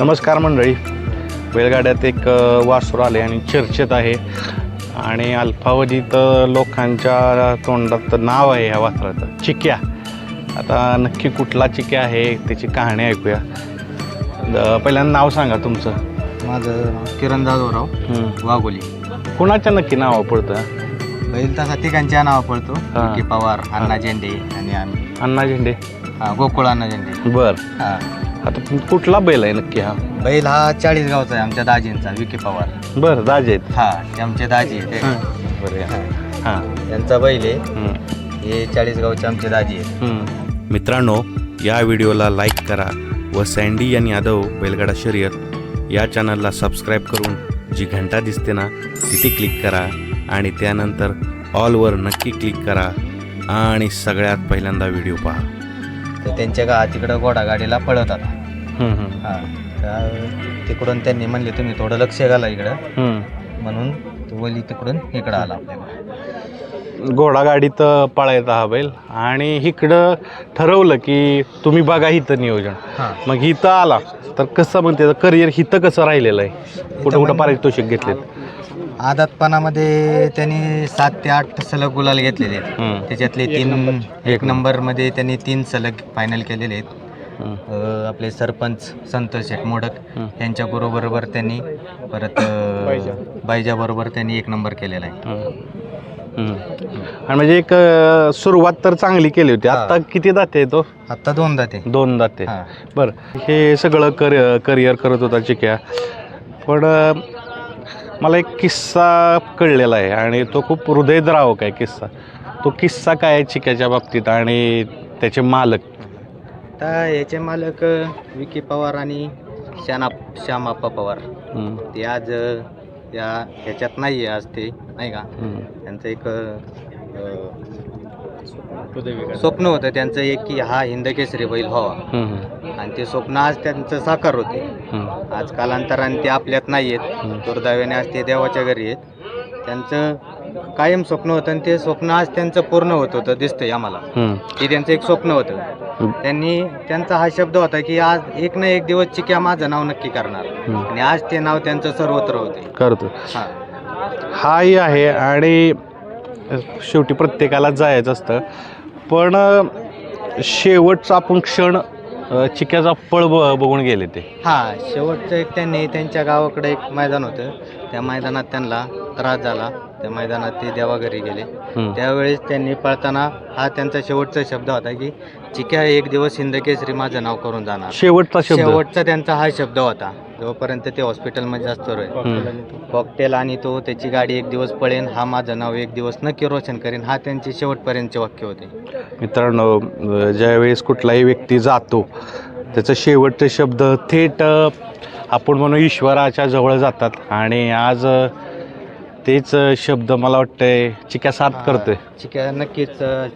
नमस्कार मंडळी. बैलगाड्यात एक वासरू आले आणि चर्चेत आहे. आणि अल्पावधीत लोकांच्या तोंडात नाव आहे ह्या वासराचं. चिक्या. आता नक्की कुठला चिक्या आहे त्याची कहाणी ऐकूया. पहिल्यांदा नाव सांगा तुमचं. माझं किरण जाधवराव हं. वाघोली. कुणाच्या नक्की नाव पडतं बैल तसा तिघांच्या नाव पडतो पवार अण्णा झेंडे आणि आम्ही. अण्णा झेंडे? हा, गोकुळ अण्णा झेंडे. बर. हा. आता तुम- कुठला बैल आहे नक्की हा बैल हा चाळीस गावचा आहे आमच्या दाजींचा विकी पवार बरं दाजे आहेत हा ते आमचे दाजी आहेत हं. बरं या. हा. हां त्यांचा बैल आहे हं. हे चाळीस गावचे आमचे दाजी आहेत हं. मित्रांनो या व्हिडिओला लाईक करा व सँडी आणि यादव बैलगाडा शर्यत या चॅनलला सबस्क्राईब करून जी घंटा दिसते ना तिथे क्लिक करा आणि त्यानंतर ऑलवर नक्की क्लिक करा आणि सगळ्यात पहिल्यांदा व्हिडिओ पहा तर त्यांच्या गा तिकडं घोडागाडीला पळवतात हं, हं. हा तिकडून त्यांनी म्हणले तुम्ही थोडं लक्ष घाला इकडं. म्हणून तो वली तिकडून इकडं आला आपल्याला घोडागाडीत पळायचा हा बैल. आणि इकडं ठरवलं की तुम्ही बघा इथं नियोजन. हां. मग इथं आला. तर कसं मग त्याचं करिअर इथं कसं राहिलेलं आहे? कुठं कुठं पारितोषिक घेतलेत? आदातपणामध्ये त्यांनी सात ते आठ सलग गुलाल घेतलेले आहेत हं. त्याच्यातले तीन एक नंबरमध्ये त्यांनी तीन सलग फायनल केलेले आहेत हं. अ, आपले सरपंच संतोष शेठ मोडक हं. यांच्या बरोबर त्यांनी परत बायजा बरोबर त्यांनी एक नंबर केलेला आहे हं. हं. आणि म्हणजे एक अं, सुरुवात तर चांगली केली होती आता. किती दाते तो आत्ता दोनदा ते दोन दाते हां बरं हे सगळं कर करिअर करत होता चिक्या पण अं, मला एक किस्सा कळलेला आहे आणि तो खूप हृदयद्रावक आहे किस्सा तो किस्सा काय आहे चिक्याच्या बाबतीत आणि त्याचे मालक आता याचे मालक विकी पवार आणि श्याना श्यामाप्पा पवार. ते आज या ह्याच्यात नाही आहे आज ते नाही का. त्यांचं एक अ, स्वप्न होतं त्यांचं एक की हा हिंद केसरी बैल व्हावा. आणि ते स्वप्न आज त्यांचं साकार होते. आज कालांतराने ते आपल्यात नाही. आहेत दुर्दैवाने आज ते देवाच्या घरी आहेत त्यांचं कायम स्वप्न होतं आणि ते स्वप्न आज त्यांचं पूर्ण होत होतं दिसतंय आम्हाला. की त्यांचं एक स्वप्न होतं. त्यांनी त्यांचा हा शब्द होता की आज एक ना एक दिवस चिक्या माझं नाव नक्की करणार. आणि आज ते नाव त्यांचं सर्वत्र होते करतो हा हाही आहे आणि शेवटी प्रत्येकाला जायचं असतं. पण शेवटचा आपण क्षण चिक्याचा पळ ब बघून गेले ते. हा शेवटचं एक त्यांनी त्यांच्या गावाकडे एक मैदान होतं. त्या मैदानात त्यांना त्रास झाला. त्या मैदानात ते देवा घरी गेले. त्यावेळेस त्यांनी पळताना हा त्यांचा शेवटचा शब्द होता की चिक्या एक दिवस हिंदकेसरी माझं नाव करून जाणार. शेवटचा शेवटचा त्यांचा हा शब्द होता. जोपर्यंत ते हॉस्पिटलमध्ये असतो. कॉकटेल आणि तो त्याची गाडी एक दिवस पळेन हा माझं नाव एक दिवस नक्की रोशन करेन हा त्यांचे शेवटपर्यंतचे वाक्य होते. मित्रांनो ज्यावेळेस कुठलाही व्यक्ती जातो त्याचं शेवटचे शब्द थेट आपण म्हणू ईश्वराच्या जवळ जातात. आणि आज तेच शब्द मला वाटतंय चिक्या साथ करतोय चिक्या नक्कीच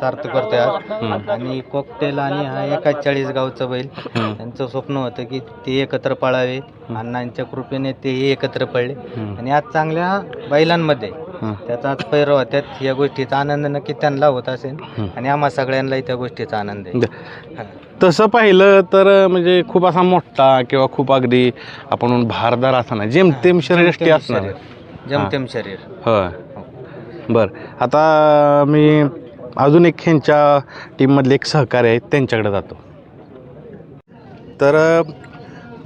सार्थ करतोय. आज आणि कॉकटेल आणि हा एकाच चाळीस गावचं बैल. त्यांचं स्वप्न होतं की ते एकत्र पळावे अण्णांच्या कृपेने तेही एकत्र पडले हं. आणि आज चांगल्या बैलांमध्ये. त्याचा आज पैर होत्यात या गोष्टीचा आनंद नक्की त्यांना होत असेल. आणि आम्हा सगळ्यांनाही त्या गोष्टीचा आनंद आहे. तसं पाहिलं तर म्हणजे खूप असा मोठा किंवा खूप अगदी आपण भारदार असा नाही जेमतेम जमतेम असणार शरीर. जमतेम शरीर. होय. बरं. आता मी अजून एक ह्यांच्या टीममधले एक सहकारी आहेत त्यांच्याकडे जातो. तर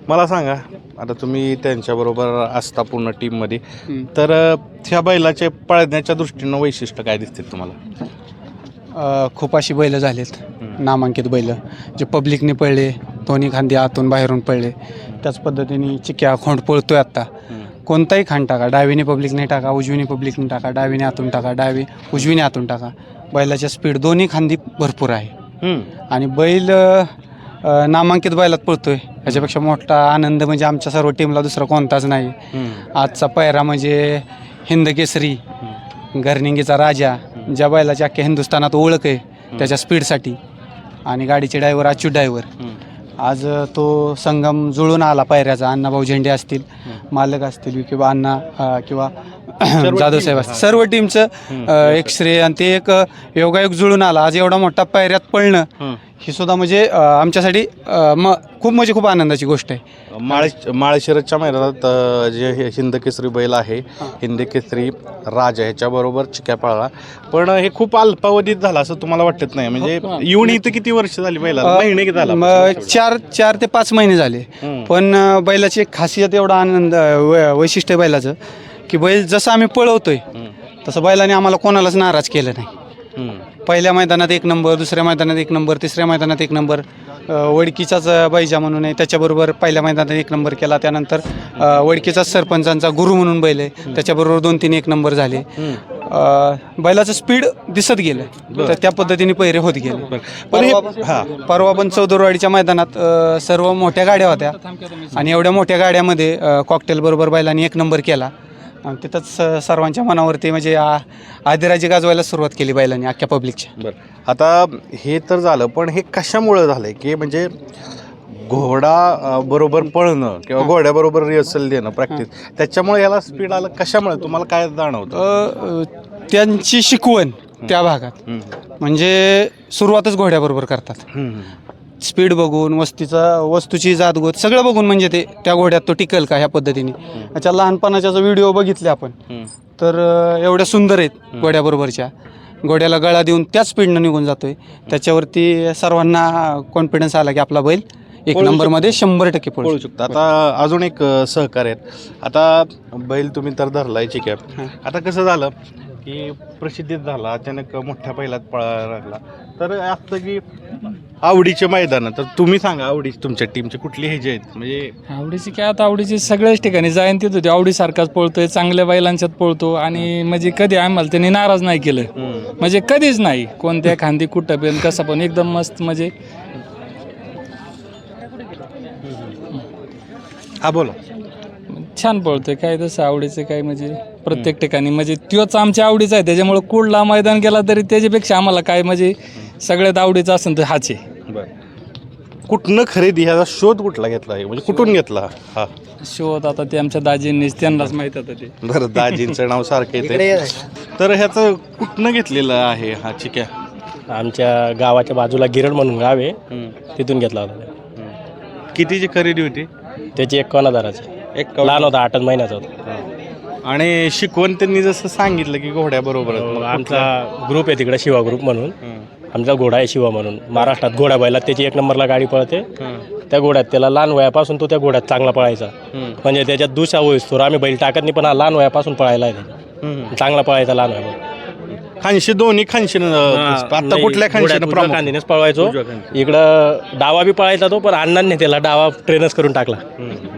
मला सांगा आता तुम्ही त्यांच्याबरोबर असता पूर्ण टीममध्ये तर ह्या बैलाचे पळण्याच्या दृष्टीनं वैशिष्ट्य काय दिसते तुम्हाला? अ, खूप अशी बैलं झालीत. नामांकित बैलं. जे पब्लिकने पळले दोन्ही खांदी आतून बाहेरून पळले. त्याच पद्धतीने चिक्या खोंड पळतोय आत्ता कोणताही खांड टाका. डावीने पब्लिकने टाका उजवीने पब्लिकने टाका डावीने आतून टाका डावी उजवीने आतून टाका. बैलाच्या स्पीड दोन्ही खांदी भरपूर आहे. आणि बैल नामांकित बैलात पळतोय. ह्याच्यापेक्षा मोठा आनंद म्हणजे आमच्या सर्व टीमला दुसरा कोणताच नाही. आजचा पायरा म्हणजे हिंद केसरी गर्निंगीचा राजा ज्या बैलाची अख्ख्या हिंदुस्थानात ओळख आहे त्याच्या स्पीडसाठी आणि गाडीचे ड्रायव्हर अच्युत ड्रायव्हर. आज तो संगम जुळून आला पायऱ्याचा अण्णाभाऊ झेंडे असतील मालक असतील किंवा अण्णा किंवा जाधव साहेब असतील. सर्व टीमचं एक श्रेय आणि ते एक योगायोग जुळून आला. आज एवढा मोठा पायऱ्यात पळणं हं. ही सुद्धा म्हणजे आमच्यासाठी म खूप म्हणजे खूप आनंदाची गोष्ट आहे. माळे माळशिरसच्या मैदानात जे हे हिंद केसरी बैल आहे हिंद केसरी राजा ह्याच्याबरोबर चिक्या पळाला. पण हे खूप अल्पावधीत झालं असं तुम्हाला वाटत नाही. म्हणजे येऊन इथं किती वर्ष झाली बैलाला? महिने झाला? चार चार ते पाच महिने झाले. पण बैलाची एक खासियत एवढा आनंद वैशिष्ट्य बैलाचं. की बैल जसं आम्ही पळवतोय. तसं बैलाने आम्हाला कोणालाच नाराज केलं नाही. पहिल्या मैदानात एक नंबर दुसऱ्या मैदानात एक नंबर तिसऱ्या मैदानात एक नंबर वडकीचाच बैजा म्हणून आहे. त्याच्याबरोबर पहिल्या मैदानात एक नंबर केला त्यानंतर वडकीचाच सरपंचांचा गुरु म्हणून बैल आहे. त्याच्याबरोबर दोन तीन एक नंबर झाले. बैलाचं स्पीड दिसत गेलं. तर त्या पद्धतीने पैरे होत गेले. पण हे- परवा हा. परवा पण चौदरवाडीच्या मैदानात सर्व मोठ्या गाड्या होत्या. आणि एवढ्या मोठ्या गाड्यामध्ये कॉकटेल बरोबर बैलांनी एक नंबर केला. आणि तिथंच स- सर्वांच्या मनावरती म्हणजे आ- आदिराजी गाजवायला सुरुवात केली बैलांनी अख्ख्या पब्लिकच्या बरं. आता हे तर झालं पण हे कशामुळं झालंय? की म्हणजे घोडा अ, बरोबर पळणं किंवा घोड्याबरोबर रिहर्सल देणं प्रॅक्टिस त्याच्यामुळे याला स्पीड आलं? कशामुळे? तुम्हाला काय जाणवतं? त्यांची शिकवण त्या भागात. हम्म. म्हणजे सुरुवातच घोड्याबरोबर करतात. हम्म. स्पीड बघून वस्तीचा वस्तूची जातगोत सगळं बघून म्हणजे ते त्या घोड्यात तो टिकल का ह्या पद्धतीने. त्याच्या लहानपणाच्या जो व्हिडिओ बघितले आपण. तर अ, एवढ्या सुंदर आहेत घोड्याबरोबरच्या. घोड्याला गळा देऊन त्याच स्पीडनं निघून जातोय. त्याच्यावरती सर्वांना कॉन्फिडन्स आला की आपला बैल एक पळू नंबरमध्ये शंभर टक्के पळू पळू शकतो. आता अजून एक अ, सहकार्य आहेत. आता बैल तुम्ही तर धरलाय चिक्या हां. आता कसं झालं की प्रसिद्धीत झाला अचानक मोठ्या बैलात पळायला लागला. तर असतं की आवडीचे मैदान तर तुम्ही सांगा आवडीचे तुमच्या टीमचे कुठली हे जे आहेत? म्हणजे आवडीची काय आता आवडीची सगळ्याच ठिकाणी जाईन तिथं होती आवडीसारखाच पळतोय चांगल्या बैलांच्यात पळतो. आणि म्हणजे कधी आम्हाला त्यांनी नाराज नाही केलं. म्हणजे कधीच नाही. कोणत्या खांदी कुठं पण कसं पण एकदम मस्त म्हणजे. हा बोला. छान पळतोय. काय तसं आवडीचं काय म्हणजे प्रत्येक ठिकाणी. म्हणजे त्योच आमच्या आवडीचा आहे. त्याच्यामुळे कुठला मैदान गेला तरी त्याच्यापेक्षा आम्हाला काय म्हणजे सगळ्यात आवडीचं असेल तर हाच आहे. बरं. कुठनं खरेदी? ह्याचा शोध कुठला घेतला आहे? म्हणजे कुठून घेतला? हा. शोध आता ते आमच्या दाजींनीच त्यांनाच माहीत होतं ते. बरं दाजींचं नाव सारखं येते तर ह्याचं कुठनं घेतलेलं आहे हा चिक्या? आमच्या गावाच्या बाजूला गिरड म्हणून गाव आहे. तिथून घेतला होता. कितीची खरेदी होती? त्याची एक हजाराची. एक लहान होता आठच महिन्याचा होता. आणि शिकवण त्यांनी जसं सांगितलं की घोड्याबरोबर मग आमचा ग्रुप आहे तिकडे शिवा ग्रुप म्हणून. आमचा घोडा आहे शिवा म्हणून. महाराष्ट्रात घोडा बैलात त्याची एक नंबरला गाडी पळते. त्या घोड्यात त्याला लहान वयापासून तो त्या घोड्यात चांगला पळायचा. म्हणजे त्याच्यात दुसरा होईस आम्ही बैल टाकत नाही पण हा लहान वयापासून पळायला आहे. चांगला पळायचा लहान वयापासून. खानशी दोन्ही खानशीनं आता कुठल्या घोड्यात खानशीनं उजव्या प्रमुख? खांदीनेच पळवायचो. इकडं डावा बी पळायचा तो पण अण्णांनी त्याला डावा ट्रेनच करून टाकला.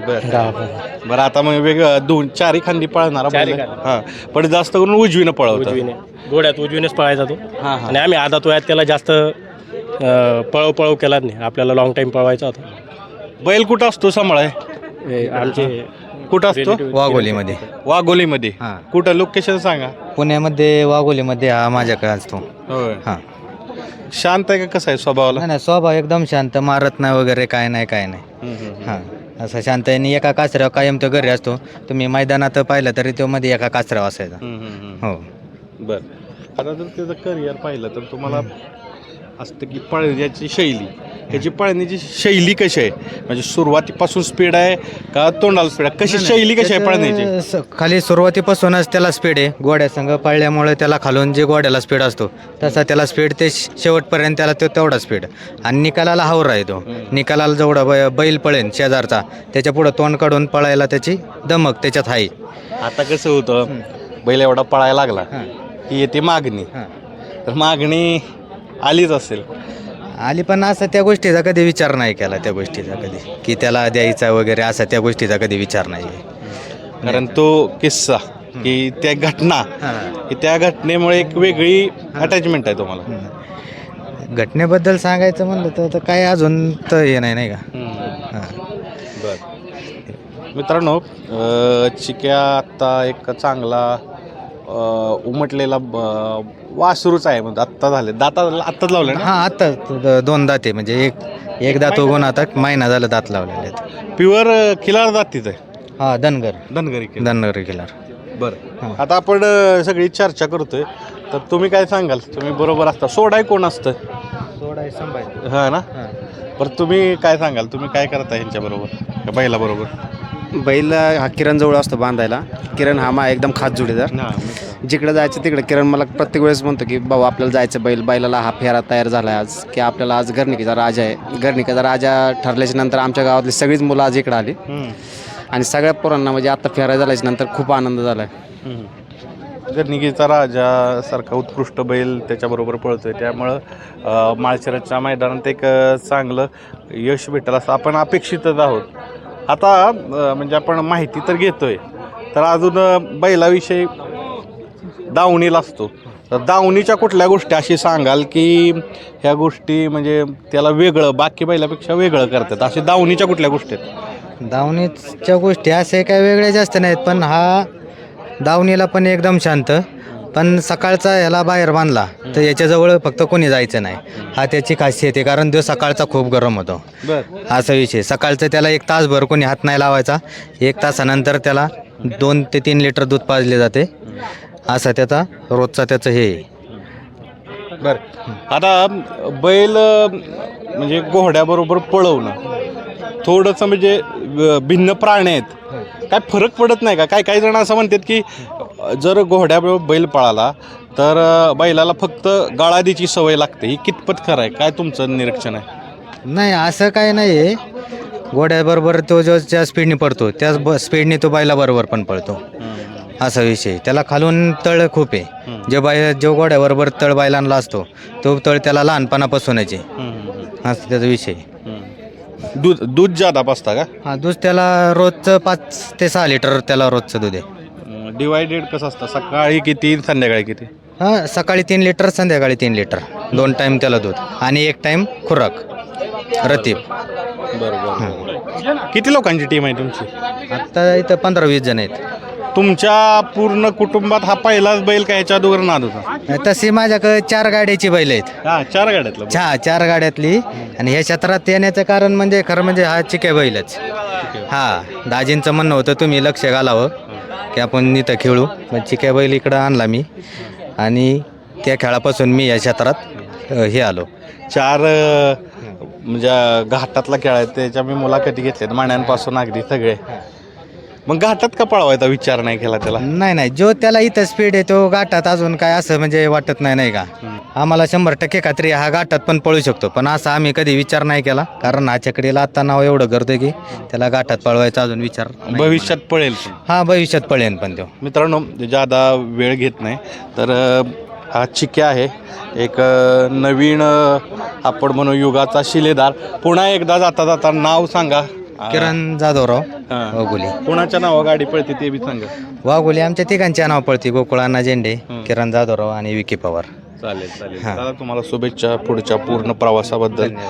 बरं. बरं आता मग वेगळं दोन चारी खांदी पळणारा चारी बैल. खांदी. हा पण जास्त करून उजवीनं पळवतो. उजवीने. घोड्यात उजवीनेच पळायचा तो. हा, हा. आणि आम्ही आदात वयात त्याला जास्त अं, पळव पळव केलाच नाही. आपल्याला लॉंग टाईम पळवायचा होता. बैल कुठं असतो सांभाळाय? हे आमचे कुठं असतो? वाघोलीमध्ये. वाघोलीमध्ये. हां. कुठं? लोकेशन सांगा. पुण्यामध्ये वाघोलीमध्ये हा माझ्याकडे असतो. होय. हां. शांत आहे का? कसं आहे स्वभावाला? नाही नाही स्वभाव एकदम शांत. मारत नाही वगैरे काय नाही काय नाही. हां. असं शांत आणि एका काचऱ्यावर कायम तो घरी असतो. तुम्ही मैदानात पाहिलं तरी तो मध्ये एका काचऱ्यावर असायचा. हो. बर. आता जर त्याचं करिअर पाहिलं तर तुम्हाला असतं की पळण्याची शैली. ह्याची पळण्याची शैली कशी आहे? म्हणजे सुरुवातीपासून स्पीड आहे का तोंडाला स्पीड आहे? कशी शैली कशी आहे पळण्याची? स- खाली सुरुवातीपासूनच त्याला स्पीड आहे. गोड्यासंग पळल्यामुळे त्याला खालून जे गोड्याला स्पीड असतो तसा त्याला स्पीड ते श- शेवटपर्यंत त्याला तो तेवढा स्पीड आणि निकालाला हावर आहे तो. निकालाला जेवढा बै- बैल पळेन शेजारचा त्याच्या पुढं तोंड काढून पळायला त्याची दमक त्याच्यात आहे. आता कसं होतं बैल एवढा पळायला लागला हां. की येते मागणी. हां. तर मागणी आलीच असेल. आली पण असं त्या गोष्टीचा कधी विचार नाही केला त्या गोष्टीचा कधी. की त्याला द्यायचा वगैरे असा त्या गोष्टीचा कधी विचार नाही कारण तो किस्सा की त्या घटना की त्या घटनेमुळे एक वेगळी अटॅचमेंट आहे तुम्हाला. घटनेबद्दल सांगायचं म्हणलं तर तर काय अजून तर हे नाही नाही का? हां. बर. मित्रांनो अ, चिक्या आत्ता एक चांगला उमटलेला ब- वासरूच आहे. म्हणजे आत्ता झाले. दाता आत्ताच लावले ना? हा आता द- दोन दात. म्हणजे एक एक दात उगून आता महिना झाला दात लावलेले आहेत. प्युअर किलार दात तिथं हा धनगर. धनगरी धनगर किल्लार बरं. आता आपण अ, सगळी चर्चा करतोय. तर तुम्ही काय सांगाल? तुम्ही बरोबर असता. सोडाय कोण असतं? हा ना? बरं तुम्ही काय सांगाल? तुम्ही काय करता यांच्याबरोबर बैला बरोबर बैल हा किरण जवळ असतो बांधायला. किरण हा मा एकदम खास जोडीदार. जिकडे जायचं तिकडे. किरण मला प्रत्येक वेळेस म्हणतो की भाऊ आपल्याला जायचं बैल. बैलाला हा फेरा तयार झाला आहे आज की आपल्याला आज गर्णिकेचा राजा आहे. गर्णिकेचा राजा ठरल्याच्या नंतर आमच्या गावातली सगळीच मुलं आज इकडे आली. आणि सगळ्या पोरांना म्हणजे आता फेरा झाल्याच्यानंतर खूप आनंद झाला आहे गर्निकीचा राजा सारखा उत्कृष्ट बैल त्याच्याबरोबर पळतोय. त्यामुळं अ, माळशिरसच्या मैदानात एक चांगलं यश भेटेल असं आपण अपेक्षितच आहोत. आता म्हणजे आपण माहिती तर घेतोय तर अजून बैलाविषयी दावणीला असतो. तर दावणीच्या कुठल्या गोष्टी अशी सांगाल की ह्या गोष्टी म्हणजे त्याला वेगळं बाकी बैलापेक्षा वेगळं करतात? अशी दावणीच्या कुठल्या गोष्टी आहेत? दावणीच्या गोष्टी असे काय वेगळ्या जास्त नाहीत पण हा दावणीला पण एकदम शांत. पण सकाळचा ह्याला बाहेर बांधला तर याच्याजवळ फक्त कोणी जायचं नाही. हा त्याची खासियत आहे कारण तो सकाळचा खूप गरम होतो. असा विषय सकाळचं त्याला एक तासभर कोणी हात नाही लावायचा. एक तासानंतर त्याला दोन ते तीन लिटर दूध पाजले जाते. असा त्याचा रोजचा त्याचं हे आहे. बर. आता बैल म्हणजे घोड्याबरोबर पळवणं थोडंसं म्हणजे भिन्न प्राणी आहेत. काय फरक पडत नाही का? काय काही जण असं म्हणतात की जर घोड्याबरोबर बैल पळाला तर बैलाला फक्त गाळादीची सवय लागते. ही कितपत खरं आहे? काय तुमचं निरीक्षण आहे? नाही असं काय नाही आहे घोड्याबरोबर तो जो ज्या स्पीडने पडतो त्याच ब स्पीडने तो बैलाबरोबर पण पळतो. असा विषय त्याला खालून तळ खूप आहे. जे बाय जो घोड्याबरोबर तळ बैलांना असतो तो तळ त्याला लहानपणापासूनच आहे. असा त्याचा विषय दूध दूध जादा पासता का? हा दूध त्याला रोजचं पाच ते सहा लिटर त्याला रोजचं दूध आहे. डिवायडेड कसं असतं? सकाळी किती संध्याकाळी किती? हां सकाळी तीन लिटर संध्याकाळी तीन लिटर. दोन टाईम त्याला दूध. आणि एक टाईम खुराक. रतीब. बरोबर किती लोकांची टीम आहे तुमची? आत्ता इथं पंधरा वीस जण आहेत. तुमच्या पूर्ण कुटुंबात हा पहिलाच बैल का याच्या अगोदर नाद होता? तशी माझ्याकडे चार गाड्याची बैल आहेत. हा चार गाड्यातलं चा चार गाड्यातली. आणि ह्या क्षेत्रात येण्याचं कारण म्हणजे खरं म्हणजे हा चिके बैलच. हा दाजींचं म्हणणं होतं तुम्ही लक्ष घालावं. की आपण इथं खेळू. मग चिक्या बैल इकडं आणला मी. आणि त्या खेळापासून मी या क्षेत्रात अ, हे आलो. चार अ, म्हणजे घाटातला खेळ आहे. त्याच्या मी मुलाखती घेतल्यात. माण्यांपासून अगदी सगळे. मग घाटात का पळवायचा विचार नाही केला त्याला? नाही नाही. जो त्याला इथं स्पीड आहे तो गाठात अजून काय असं म्हणजे वाटत नाही नाही का? आम्हाला शंभर टक्के खात्री हा गाठात पण पळू शकतो. पण असं आम्ही कधी विचार नाही केला. कारण हा चकडीला आत्ता नाव एवढं करतोय की त्याला गाठात पळवायचा अजून विचार नाही. भविष्यात पळेल. हा भविष्यात पळेन पण तो. मित्रांनो ज्यादा वेळ घेत नाही तर अ, हा चिक्या आहे. एक अ, नवीन अ, आपण म्हणू युगाचा शिलेदार. पुन्हा एकदा जाता जाता नाव सांगा. किरण जाधवराव. वाघोली. कोणाच्या नावा गाडी पळते ते बी सांगा. वाघोली आमच्या तिघांच्या नाव पळते गोकुळांना झेंडे किरण जाधवराव आणि विकी पवार. चालेल चालेल. तुम्हाला शुभेच्छा पुढच्या पूर्ण प्रवासाबद्दल.